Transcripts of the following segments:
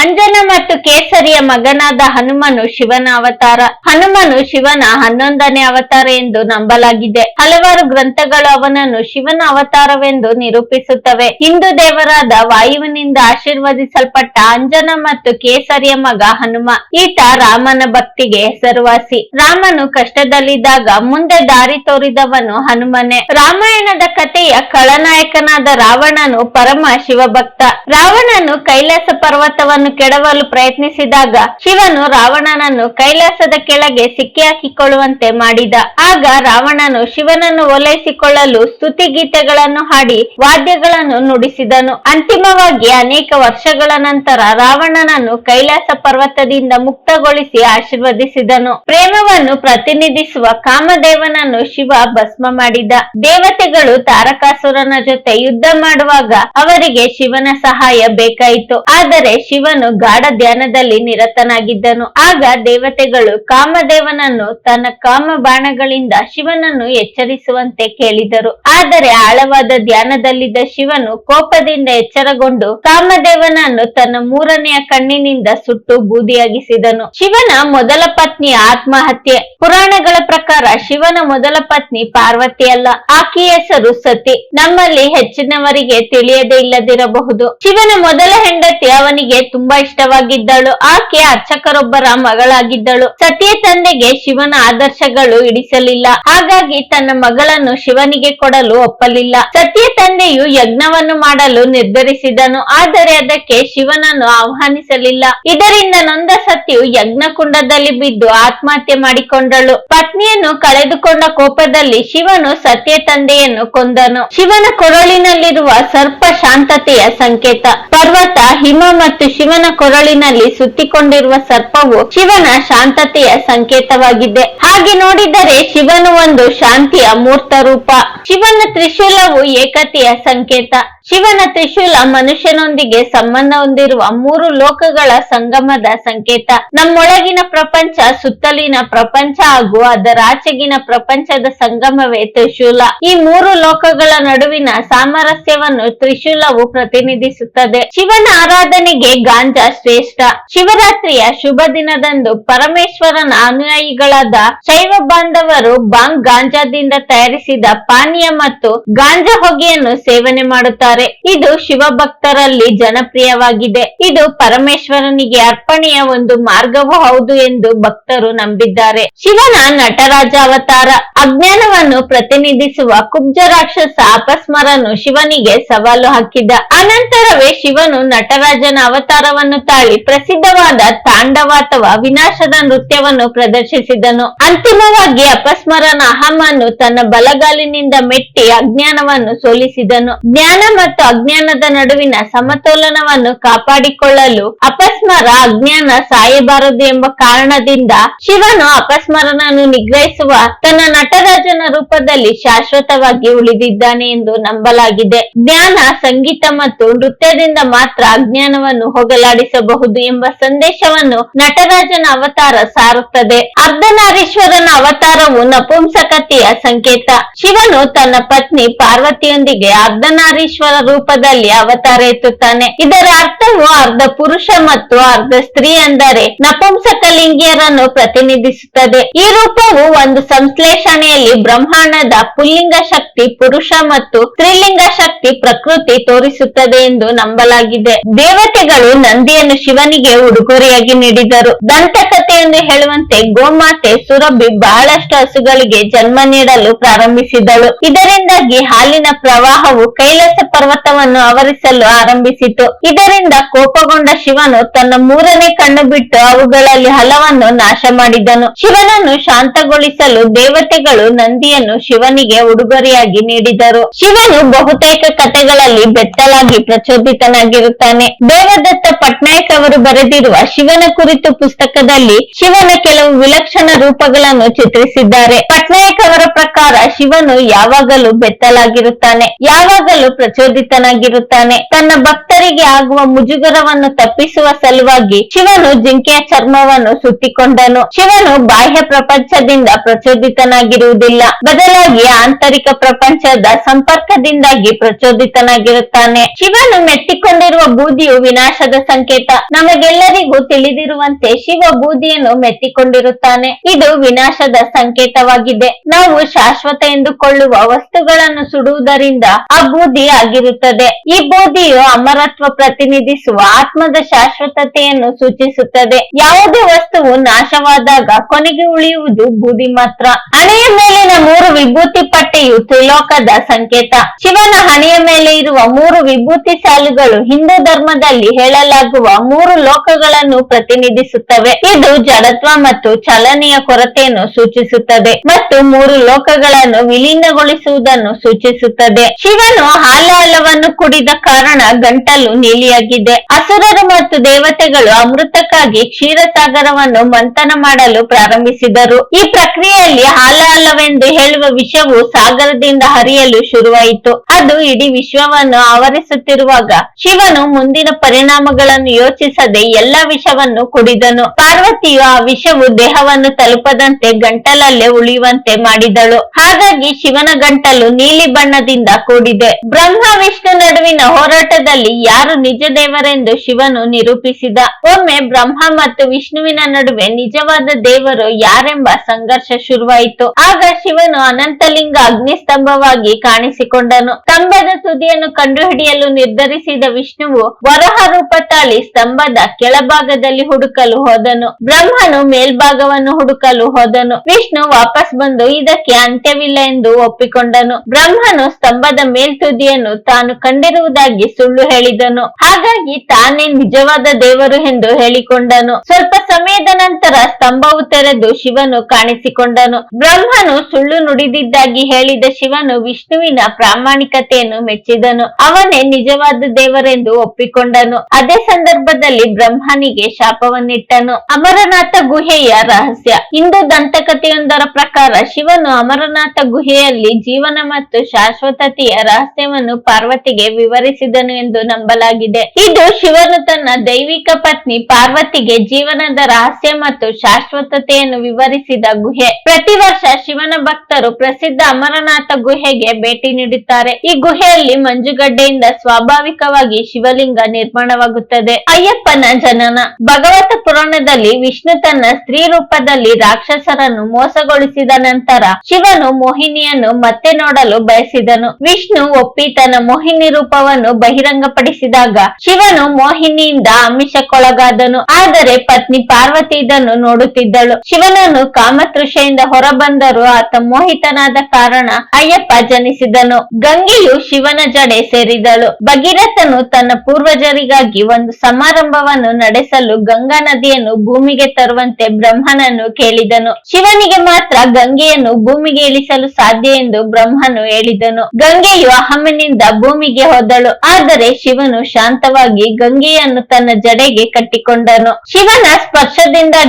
ಅಂಜನ ಮತ್ತು ಕೇಸರಿಯ ಮಗನಾದ ಹನುಮನು ಶಿವನ ಅವತಾರ. ಹನುಮನು ಶಿವನ ಹನ್ನೊಂದನೇ ಅವತಾರ ಎಂದು ನಂಬಲಾಗಿದೆ. ಹಲವಾರು ಗ್ರಂಥಗಳು ಅವನನ್ನು ಶಿವನ ಅವತಾರವೆಂದು ನಿರೂಪಿಸುತ್ತವೆ. ಹಿಂದೂ ದೇವರಾದ ವಾಯುವಿನಿಂದ ಆಶೀರ್ವದಿಸಲ್ಪಟ್ಟ ಅಂಜನ ಮತ್ತು ಕೇಸರಿಯ ಮಗ ಹನುಮ. ಈತ ರಾಮನ ಭಕ್ತಿಗೆ ಹೆಸರುವಾಸಿ. ರಾಮನು ಕಷ್ಟದಲ್ಲಿದ್ದಾಗ ಮುಂದೆ ದಾರಿ ತೋರಿದವನು ಹನುಮನೆ. ರಾಮಾಯಣದ ಕಥೆಯ ಖಳನಾಯಕನಾದ ರಾವಣನು ಪರಮ ಶಿವಭಕ್ತ. ರಾವಣನು ಕೈಲಾಸ ಪರ್ವತವನ್ನು ಕೆಡವಲು ಪ್ರಯತ್ನಿಸಿದಾಗ ಶಿವನು ರಾವಣನನ್ನು ಕೈಲಾಸದ ಕೆಳಗೆ ಸಿಕ್ಕಿಹಾಕಿಕೊಳ್ಳುವಂತೆ ಮಾಡಿದ. ಆಗ ರಾವಣನು ಶಿವನನ್ನು ಓಲೈಸಿಕೊಳ್ಳಲು ಸ್ತುತಿ ಗೀತೆಗಳನ್ನು ಹಾಡಿ ವಾದ್ಯಗಳನ್ನು ನುಡಿಸಿದನು. ಅಂತಿಮವಾಗಿ ಅನೇಕ ವರ್ಷಗಳ ನಂತರ ರಾವಣನನ್ನು ಕೈಲಾಸ ಪರ್ವತದಿಂದ ಮುಕ್ತಗೊಳಿಸಿ ಆಶೀರ್ವದಿಸಿದನು. ಪ್ರೇಮವನ್ನು ಪ್ರತಿನಿಧಿಸುವ ಕಾಮದೇವನನ್ನು ಶಿವ ಭಸ್ಮ ಮಾಡಿದ. ದೇವತೆಗಳು ತಾರಕಾಸುರನ ಜೊತೆ ಯುದ್ಧ ಮಾಡುವಾಗ ಅವರಿಗೆ ಶಿವನ ಸಹಾಯ ಬೇಕಾಯಿತು. ಆದರೆ ಶಿವನು ಗಾಢ ಧ್ಯಾನದಲ್ಲಿ ನಿರತನಾಗಿದ್ದನು. ಆಗ ದೇವತೆಗಳು ಕಾಮದೇವನನ್ನು ತನ್ನ ಕಾಮ ಬಾಣಗಳಿಂದ ಶಿವನನ್ನು ಎಚ್ಚರಿಸುವಂತೆ ಕೇಳಿದರು. ಆದರೆ ಆಳವಾದ ಧ್ಯಾನದಲ್ಲಿದ್ದ ಶಿವನು ಕೋಪದಿಂದ ಎಚ್ಚರಗೊಂಡು ಕಾಮದೇವನನ್ನು ತನ್ನ ಮೂರನೆಯ ಕಣ್ಣಿನಿಂದ ಸುಟ್ಟು ಬೂದಿಯಾಗಿಸಿದನು. ಶಿವನ ಮೊದಲ ಪತ್ನಿ ಆತ್ಮಹತ್ಯೆ. ಪುರಾಣಗಳ ಪ್ರಕಾರ ಶಿವನ ಮೊದಲ ಪತ್ನಿ ಪಾರ್ವತಿ ಅಲ್ಲ. ಆಕೆಯ ಹೆಸರು ಸತಿ. ನಮ್ಮಲ್ಲಿ ಹೆಚ್ಚಿನವರಿಗೆ ತಿಳಿಯದೇ ಇಲ್ಲದಿರಬಹುದು. ಶಿವನ ಮೊದಲ ಹೆಂಡತಿ ಅವನಿಗೆ ತುಂಬಾ ಇಷ್ಟವಾಗಿದ್ದಳು. ಆಕೆ ಅರ್ಚಕರೊಬ್ಬರ ಮಗಳಾಗಿದ್ದಳು. ಸತಿಯ ತಂದೆಗೆ ಶಿವನ ಆದರ್ಶಗಳು ಇಡಿಸಲಿಲ್ಲ. ಹಾಗಾಗಿ ತನ್ನ ಮಗಳನ್ನು ಶಿವನಿಗೆ ಕೊಡಲು ಒಪ್ಪಲಿಲ್ಲ. ಸತಿಯ ತಂದೆಯು ಯಜ್ಞವನ್ನು ಮಾಡಲು ನಿರ್ಧರಿಸಿದನು. ಆದರೆ ಅದಕ್ಕೆ ಶಿವನನ್ನು ಆಹ್ವಾನಿಸಲಿಲ್ಲ. ಇದರಿಂದ ನೊಂದ ಸತಿಯು ಯಜ್ಞ ಕುಂಡದಲ್ಲಿ ಬಿದ್ದು ಆತ್ಮಹತ್ಯೆ ಮಾಡಿಕೊಂಡಳು. ಪತ್ನಿಯನ್ನು ಕಳೆದುಕೊಂಡ ಕೋಪದಲ್ಲಿ ಶಿವನು ಸತ್ಯ ತಂದೆಯನ್ನು ಕೊಂದನು. ಶಿವನ ಕೊರಳಿನಲ್ಲಿರುವ ಸರ್ಪ ಶಾಂತತೆಯ ಸಂಕೇತ. ಪರ್ವತ, ಹಿಮ ಮತ್ತು ಶಿವನ ಕೊರಳಿನಲ್ಲಿ ಸುತ್ತಿಕೊಂಡಿರುವ ಸರ್ಪವು ಶಿವನ ಶಾಂತತೆಯ ಸಂಕೇತವಾಗಿದೆ. ಹಾಗೆ ನೋಡಿದರೆ ಶಿವನು ಒಂದು ಶಾಂತಿಯ ಮೂರ್ತ ರೂಪ. ಶಿವನ ತ್ರಿಶೂಲವು ಏಕತೆಯ ಸಂಕೇತ. ಶಿವನ ತ್ರಿಶೂಲ ಮನುಷ್ಯನೊಂದಿಗೆ ಸಂಬಂಧ ಹೊಂದಿರುವ ಮೂರು ಲೋಕಗಳ ಸಂಗಮದ ಸಂಕೇತ. ನಮ್ಮೊಳಗಿನ ಪ್ರಪಂಚ, ಸುತ್ತಲಿನ ಪ್ರಪಂಚ ಹಾಗೂ ಅದರಾಚೆಗಿನ ಪ್ರಪಂಚದ ಸಂಗಮವೇ ತ್ರಿಶೂಲ. ಈ ಮೂರು ಲೋಕಗಳ ನಡುವಿನ ಸಾಮರಸ್ಯವನ್ನು ತ್ರಿಶೂಲವು ಪ್ರತಿನಿಧಿಸುತ್ತದೆ. ಶಿವನ ಆರಾಧನೆಗೆ ಗಾಂಜಾ ಶ್ರೇಷ್ಠ. ಶಿವರಾತ್ರಿಯ ಶುಭ ದಿನದಂದು ಪರಮೇಶ್ವರನ ಅನುಯಾಯಿಗಳಾದ ಶೈವ ಬಾಂಧವರು ಬಾಂಗ್ ಗಾಂಜಾದಿಂದ ತಯಾರಿಸಿದ ಪಾನೀಯ ಮತ್ತು ಗಾಂಜಾ ಹೊಗೆಯನ್ನು ಸೇವನೆ ಮಾಡುತ್ತಾರೆ ಇದು ಶಿವಭಕ್ತರಲ್ಲಿ ಜನಪ್ರಿಯವಾಗಿದೆ. ಇದು ಪರಮೇಶ್ವರನಿಗೆ ಅರ್ಪಣೆಯ ಒಂದು ಮಾರ್ಗವೂ ಹೌದು ಎಂದು ಭಕ್ತರು ನಂಬಿದ್ದಾರೆ. ಶಿವನ ನಟರಾಜ ಅವತಾರ. ಅಜ್ಞಾನವನ್ನು ಪ್ರತಿನಿಧಿಸುವ ಕುಬ್ಜ ರಾಕ್ಷಸ ಅಪಸ್ಮರನು ಶಿವನಿಗೆ ಸವಾಲು ಹಾಕಿದ. ಅನಂತರವೇ ಶಿವನು ನಟರಾಜನ ಅವತಾರವನ್ನು ತಾಳಿ ಪ್ರಸಿದ್ಧವಾದ ತಾಂಡವ ಅಥವಾ ವಿನಾಶದ ನೃತ್ಯವನ್ನು ಪ್ರದರ್ಶಿಸಿದನು. ಅಂತಿಮವಾಗಿ ಅಪಸ್ಮರನ ಅಹಮನ್ನು ತನ್ನ ಬಲಗಾಲಿನಿಂದ ಮೆಟ್ಟಿ ಅಜ್ಞಾನವನ್ನು ಸೋಲಿಸಿದನು. ಜ್ಞಾನ ಮತ್ತು ಅಜ್ಞಾನದ ನಡುವಿನ ಸಮತೋಲನವನ್ನು ಕಾಪಾಡಿಕೊಳ್ಳಲು ಅಪಸ್ಮರ ಅಜ್ಞಾನ ಸಾಯಬಾರದು ಎಂಬ ಕಾರಣದಿಂದ ಶಿವನು ಅಪಸ್ಮರನನ್ನು ನಿಗ್ರಹಿಸುವ ತನ್ನ ನಟರಾಜನ ರೂಪದಲ್ಲಿ ಶಾಶ್ವತವಾಗಿ ಉಳಿದಿದ್ದಾನೆ ಎಂದು ನಂಬಲಾಗಿದೆ. ಜ್ಞಾನ, ಸಂಗೀತ ಮತ್ತು ನೃತ್ಯದಿಂದ ಮಾತ್ರ ಅಜ್ಞಾನವನ್ನು ಹೋಗಲಾಡಿಸಬಹುದು ಎಂಬ ಸಂದೇಶವನ್ನು ನಟರಾಜನ ಅವತಾರ ಸಾರುತ್ತದೆ. ಅರ್ಧನಾರೀಶ್ವರನ ಅವತಾರವು ನಪುಂಸಕತೆಯ ಸಂಕೇತ. ಶಿವನು ತನ್ನ ಪತ್ನಿ ಪಾರ್ವತಿಯೊಂದಿಗೆ ಅರ್ಧನಾರೀಶ್ವರ ರೂಪದಲ್ಲಿ ಅವತಾರ ಎತ್ತುತ್ತಾನೆ. ಇದರ ಅರ್ಥವು ಅರ್ಧ ಪುರುಷ ಮತ್ತು ಅರ್ಧ ಸ್ತ್ರೀ ಅಂದರೆ ನಪುಂಸಕಲಿಂಗಿಯರನ್ನು ಪ್ರತಿನಿಧಿಸುತ್ತದೆ. ಈ ರೂಪವು ಒಂದು ಸಂಶ್ಲೇಷಣೆಯಲ್ಲಿ ಬ್ರಹ್ಮಾಂಡದ ಪುಲ್ಲಿಂಗ ಶಕ್ತಿ ಪುರುಷ ಮತ್ತು ಸ್ತ್ರೀಲಿಂಗ ಶಕ್ತಿ ಪ್ರಕೃತಿ ತೋರಿಸುತ್ತದೆ ಎಂದು ನಂಬಲಾಗಿದೆ. ದೇವತೆಗಳು ನಂದಿಯನ್ನು ಶಿವನಿಗೆ ಉಡುಗೊರೆಯಾಗಿ ನೀಡಿದರು. ದಂತಕಥೆ ಎಂದು ಹೇಳುವಂತೆ ಗೋಮಾತೆ ಸುರಭಿ ಬಹಳಷ್ಟು ಹಸುಗಳಿಗೆ ಜನ್ಮ ನೀಡಲು ಪ್ರಾರಂಭಿಸಿದಳು. ಇದರಿಂದಾಗಿ ಹಾಲಿನ ಪ್ರವಾಹವು ಕೈಲಾಸ ಪರ್ವತವನ್ನು ಆವರಿಸಲು ಆರಂಭಿಸಿತು. ಇದರಿಂದ ಕೋಪಗೊಂಡ ಶಿವನು ತನ್ನ ಮೂರನೇ ಕಣ್ಣು ಬಿಟ್ಟು ಅವುಗಳಲ್ಲಿ ಹಲವನ್ನು ನಾಶ ಮಾಡಿದನು. ಶಿವನನ್ನು ಶಾಂತಗೊಳಿಸಲು ದೇವತೆಗಳು ನಂದಿಯನ್ನು ಶಿವನಿಗೆ ಉಡುಗೊರೆಯಾಗಿ ನೀಡಿದರು. ಶಿವನು ಬಹುತೇಕ ಕಥೆಗಳಲ್ಲಿ ಬೆತ್ತಲಾಗಿ ಪ್ರಚೋದಿತನಾಗಿರುತ್ತಾನೆ. ದೇವದತ್ತ ಪಟ್ನಾಯಕ್ ಅವರು ಬರೆದಿರುವ ಶಿವನ ಕುರಿತು ಪುಸ್ತಕದಲ್ಲಿ ಶಿವನ ಕೆಲವು ವಿಲಕ್ಷಣ ರೂಪಗಳನ್ನು ಚಿತ್ರಿಸಿದ್ದಾರೆ. ಪಟ್ನಾಯಕ್ ಅವರ ಪ್ರಕಾರ ಶಿವನು ಯಾವಾಗಲೂ ಬೆತ್ತಲಾಗಿರುತ್ತಾನೆ. ಯಾವಾಗಲೂ ಪ್ರಚೋದಿತನಾಗಿರುತ್ತಾನೆ ತನ್ನ ಭಕ್ತರಿಗೆ ಆಗುವ ಮುಜುಗರವನ್ನು ತಪ್ಪಿಸುವ ಸಲುವಾಗಿ ಶಿವನು ಜಿಂಕೆಯ ಚರ್ಮವನ್ನು ಸುತ್ತಿಕೊಂಡನು. ಶಿವನು ಬಾಹ್ಯ ಪ್ರಪಂಚದಿಂದ ಪ್ರಚೋದಿತನಾಗಿರುವುದಿಲ್ಲ. ಬದಲಾಗಿ ಆಂತರಿಕ ಪ್ರಪಂಚದ ಸಂಪರ್ಕದಿಂದಾಗಿ ಪ್ರಚೋದಿತನಾಗಿರುತ್ತಾನೆ. ಶಿವನು ಮೆಟ್ಟಿಕೊಂಡಿರುವ ಬೂದಿಯು ವಿನಾಶದ ಸಂಕೇತ. ನಮಗೆಲ್ಲರಿಗೂ ತಿಳಿದಿರುವಂತೆ ಶಿವ ಬೂದಿಯನ್ನು ಮೆತ್ತಿಕೊಂಡಿರುತ್ತಾನೆ ಇದು ವಿನಾಶದ ಸಂಕೇತವಾಗಿದೆ. ನಾವು ಶಾಶ್ವತ ಎಂದುಕೊಳ್ಳುವ ವಸ್ತುಗಳನ್ನು ಸುಡುವುದರಿಂದ ಆ ಬೂದಿ ಆಗಿರುತ್ತದೆ ಈ ಬೋಧಿಯು ಅಮರತ್ವ ಪ್ರತಿನಿಧಿಸುವ ಆತ್ಮದ ಶಾಶ್ವತತೆಯನ್ನು ಸೂಚಿಸುತ್ತದೆ. ಯಾವುದೇ ವಸ್ತುವು ನಾಶವಾದಾಗ ಕೊನೆಗೆ ಉಳಿಯುವುದು ಬೂದಿ ಮಾತ್ರ. ಹಣೆಯ ಮೇಲಿನ ಮೂರು ವಿಭೂತಿ ಪಟ್ಟೆಯು ತ್ರಿಲೋಕದ ಸಂಕೇತ. ಶಿವನ ಹಣೆಯ ಮೇಲೆ ಇರುವ ಮೂರು ವಿಭೂತಿ ಸಾಲುಗಳು ಹಿಂದೂ ಧರ್ಮದಲ್ಲಿ ಹೇಳಲಾಗುವ ಮೂರು ಲೋಕಗಳನ್ನು ಪ್ರತಿನಿಧಿಸುತ್ತವೆ. ಇದು ಜಡತ್ವ ಮತ್ತು ಚಲನೆಯ ಕೊರತೆಯನ್ನು ಸೂಚಿಸುತ್ತದೆ ಮತ್ತು ಮೂರು ಲೋಕಗಳನ್ನು ವಿಲೀನಗೊಳಿಸುವುದನ್ನು ಸೂಚಿಸುತ್ತದೆ. ಶಿವನು ಹಾಲಾಹಲವನ್ನು ಕುಡಿದ ಕಾರಣ ಗಂಟಲು ನೀಲಿಯಾಗಿದೆ. ಅಸುರರು ಮತ್ತು ದೇವತೆಗಳು ಅಮೃತಕ್ಕಾಗಿ ಕ್ಷೀರಸಾಗರವನ್ನು ಮಂಥನ ಮಾಡಲು ಪ್ರಾರಂಭಿಸಿದರು. ಈ ಪ್ರಕ್ರಿಯೆಯಲ್ಲಿ ಹಾಲಾಹಲವೆಂದು ಹೇಳುವ ವಿಷವು ಸಾಗರದಿಂದ ಹರಿಯಲು ಶುರುವಾಯಿತು. ಅದು ಇಡೀ ವಿಶ್ವವನ್ನು ಆವರಿಸುತ್ತಿರುವಾಗ ಶಿವನು ಮುಂದಿನ ಪರಿಣಾಮಗಳನ್ನು ಯೋಚಿಸದೆ ಎಲ್ಲ ವಿಷವನ್ನು ಕುಡಿದನು. ಪಾರ್ವತಿಯು ಆ ವಿಷವು ದೇಹವನ್ನು ತಲುಪದಂತೆ ಗಂಟಲಲ್ಲೇ ಉಳಿಯುವಂತೆ ಮಾಡಿದಳು. ಹಾಗಾಗಿ ಶಿವನ ಗಂಟಲು ನೀಲಿ ಬಣ್ಣದಿಂದ ಕೂಡಿದೆ. ಬ್ರಹ್ಮ ವಿಷ್ಣು ನಡುವಿನ ಹೋರಾಟದಲ್ಲಿ ಯಾರು ನಿಜ ದೇವರೆಂದು ಶಿವನು ನಿರೂಪಿಸಿದ? ಒಮ್ಮೆ ಬ್ರಹ್ಮ ಮತ್ತು ವಿಷ್ಣುವಿನ ನಡುವೆ ನಿಜವಾದ ದೇವರು ಯಾರೆಂಬ ಸಂಘರ್ಷ ಶುರುವಾಯಿತು. ಆಗ ಶಿವನು ಅನಂತಲಿಂಗ ಅಗ್ನಿಸ್ತಂಭವಾಗಿ ಕಾಣಿಸಿಕೊಂಡನು. ಸ್ತಂಭದ ತುದಿಯನ್ನು ಕಂಡುಹಿಡಿಯಲು ನಿರ್ಧರಿಸಿದ ವಿಷ್ಣುವು ವರಹ ರೂಪ ತಾಳಿ ಸ್ತಂಭದ ಕೆಳಭಾಗದಲ್ಲಿ ಹುಡುಕಲು ಹೋದನು. ಬ್ರಹ್ಮನು ಮೇಲ್ಭಾಗವನ್ನು ಹುಡುಕಲು ಹೋದನು. ವಿಷ್ಣು ವಾಪಸ್ ಬಂದು ಇದಕ್ಕೆ ಅಂತ್ಯವಿಲ್ಲ ಎಂದು ಒಪ್ಪಿಕೊಂಡನು. ಬ್ರಹ್ಮನು ಸ್ತಂಭದ ಮೇಲ್ತುದಿಯನ್ನು ತಾನು ಕಂಡಿರುವುದಾಗಿ ಸುಳ್ಳು ಹೇಳಿದನು. ಹಾಗಾಗಿ ತಾನೇ ನಿಜವಾದ ದೇವರು ಎಂದು ಹೇಳಿಕೊಂಡನು. ಸ್ವಲ್ಪ ಸಮಯದ ನಂತರ ಸ್ತಂಭವು ತೆರೆದು ಶಿವನು ಕಾಣಿಸಿಕೊಂಡನು. ಬ್ರಹ್ಮನು ಸುಳ್ಳು ನುಡಿದಿದ್ದಾಗಿ ಹೇಳಿದ ಶಿವನು ವಿಷ್ಣುವಿನ ಪ್ರಾಮಾಣಿಕತೆಯನ್ನು ಮೆಚ್ಚಿದನು. ಅವನೇ ನಿಜವಾದ ದೇವರೆಂದು ಒಪ್ಪಿಕೊಂಡನು. ಅದೇ ಸಂದರ್ಭದಲ್ಲಿ ಬ್ರಹ್ಮನಿಗೆ ಶಾಪವನ್ನಿಟ್ಟನು. ಅಮರನಾಥ ಗುಹೆಯ ರಹಸ್ಯ. ಇಂದು ದಂತಕಥೆಯೊಂದರ ಪ್ರಕಾರ ಶಿವನು ಅಮರನಾಥ ಗುಹೆಯಲ್ಲಿ ಜೀವನ ಮತ್ತು ಶಾಶ್ವತತೆಯ ರಹಸ್ಯವನ್ನು ಪಾರ್ವತಿಗೆ ವಿವರಿಸಿದನು ಎಂದು ನಂಬಲಾಗಿದೆ. ಇದು ಶಿವನು ತನ್ನ ದೈವಿಕ ಪತ್ನಿ ಪಾರ್ವತಿಗೆ ಜೀವನದ ರಹಸ್ಯ ಮತ್ತು ಶಾಶ್ವತತೆಯನ್ನು ವಿವರಿಸಿದ ಗುಹೆ. ಪ್ರತಿ ವರ್ಷ ಶಿವನ ಭಕ್ತರು ಪ್ರಸಿದ್ಧ ಅಮರನಾಥ ಗುಹೆಗೆ ಭೇಟಿ ನೀಡುತ್ತಾರೆ. ಈ ಗುಹೆಯಲ್ಲಿ ಮಂಜುಗಡ್ಡೆಯಿಂದ ಸ್ವಾಭಾವಿಕವಾಗಿ ಶಿವಲಿಂಗ ನಿರ್ಮಾಣವಾಗುತ್ತದೆ. ಅಯ್ಯಪ್ಪನ ಜನನ. ಭಗವತ ಪುರಾಣದಲ್ಲಿ ವಿಷ್ಣು ತನ್ನ ಸ್ತ್ರೀ ರೂಪದಲ್ಲಿ ರಾಕ್ಷಸರನ್ನು ಮೋಸಗೊಳಿಸಿದ ನಂತರ ಶಿವನು ಮೋಹಿನಿಯನ್ನು ಮತ್ತೆ ನೋಡಲು ಬಯಸಿದನು. ವಿಷ್ಣು ಒಪ್ಪಿ ತನ್ನ ಮೋಹಿನಿ ರೂಪವನ್ನು ಬಹಿರಂಗಪಡಿಸಿದಾಗ ಶಿವನು ಮೋಹಿನಿಯಿಂದ ಅಮಿಷಕ್ಕೊಳಗಾದನು. ಆದರೆ ಪತ್ನಿ ಪಾರ್ವತಿ ಇದನ್ನು ನೋಡುತ್ತಿದ್ದಳು. ಶಿವನನ್ನು ಕಾಮತೃಷೆಯಿಂದ ಹೊರಬಂದರೂ ಆತ ಮೋಹಿತನಾದ ಕಾರಣ ಅಯ್ಯಪ್ಪ ಜನಿಸಿದನು. ಗಂಗೆಯು ಶಿವನ ಜಡೆ ಸೇರಿದಳು. ಭಗೀರಥನು ತನ್ನ ಪೂರ್ವಜರಿಗಾಗಿ ಒಂದು ಸಮಾರಂಭವನ್ನು ನಡೆಸಲು ಗಂಗಾ ನದಿಯನ್ನು ಭೂಮಿಗೆ ತರುವಂತೆ ಬ್ರಹ್ಮನನ್ನು ಕೇಳಿದನು. ಶಿವನಿಗೆ ಮಾತ್ರ ಗಂಗೆಯನ್ನು ಭೂಮಿಗೆ ಇಳಿಸಲು ಸಾಧ್ಯ ಎಂದು ಬ್ರಹ್ಮನು ಹೇಳಿದನು. ಗಂಗೆಯು ಅಹಮನಿಂದ ಭೂಮಿಗೆ ಹೋದಳು. ಆದರೆ ಶಿವನು ಶಾಂತವಾಗಿ ಗಂಗೆಯನ್ನು ತನ್ನ ಜಡೆಗೆ ಕಟ್ಟಿಕೊಂಡನು. ಶಿವನ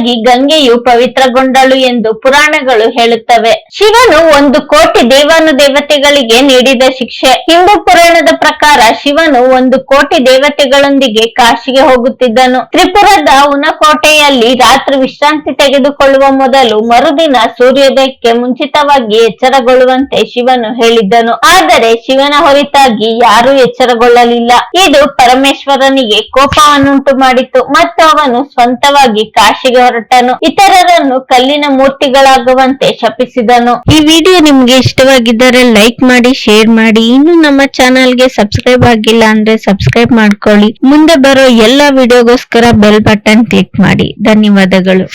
ಸ್ಪರ್ಶದಿಂದಾಗಿ ಗಂಗೆಯು ಪವಿತ್ರಗೊಂಡಳು ಎಂದು ಪುರಾಣಗಳು ಹೇಳುತ್ತವೆ. ಶಿವನು ಒಂದು ಕೋಟಿ ದೇವಾನು ದೇವತೆಗಳಿಗೆ ನೀಡಿದ ಶಿಕ್ಷೆ. ಹಿಂದೂ ಪುರಾಣದ ಪ್ರಕಾರ ಶಿವನು ಒಂದು ಕೋಟಿ ದೇವತೆಗಳೊಂದಿಗೆ ಕಾಶಿಗೆ ಹೋಗುತ್ತಿದ್ದನು. ತ್ರಿಪುರದ ಉನಕೋಟೆಯಲ್ಲಿ ರಾತ್ರಿ ವಿಶ್ರಾಂತಿ ತೆಗೆದುಕೊಳ್ಳುವ ಮೊದಲು ಮರುದಿನ ಸೂರ್ಯೋದಯಕ್ಕೆ ಮುಂಚಿತವಾಗಿ ಎಚ್ಚರಗೊಳ್ಳುವಂತೆ ಶಿವನು ಹೇಳಿದ್ದನು. ಆದರೆ ಶಿವನ ಹೊರತಾಗಿ ಯಾರೂ ಎಚ್ಚರಗೊಳ್ಳಲಿಲ್ಲ. ಇದು ಪರಮೇಶ್ವರನಿಗೆ ಕೋಪವನ್ನುಂಟು ಮಾಡಿತು ಮತ್ತು ಅವನು ಸ್ವಂತವಾಗಿ ಕಾಶಿಗೆ ಹೊರಟನು. ಇತರರನ್ನು ಕಲ್ಲಿನ ಮೂರ್ತಿಗಳಾಗುವಂತೆ ಶಪಿಸಿದನು. ಈ ವಿಡಿಯೋ ನಿಮ್ಗೆ ಇಷ್ಟವಾಗಿದ್ದರೆ ಲೈಕ್ ಮಾಡಿ, ಶೇರ್ ಮಾಡಿ. ಇನ್ನು ನಮ್ಮ ಚಾನಲ್ಗೆ ಸಬ್ಸ್ಕ್ರೈಬ್ ಆಗಿಲ್ಲ ಅಂದ್ರೆ ಸಬ್ಸ್ಕ್ರೈಬ್ ಮಾಡ್ಕೊಳ್ಳಿ. ಮುಂದೆ ಬರೋ ಎಲ್ಲಾ ವಿಡಿಯೋಗೋಸ್ಕರ ಬೆಲ್ ಬಟನ್ ಕ್ಲಿಕ್ ಮಾಡಿ. ಧನ್ಯವಾದಗಳು.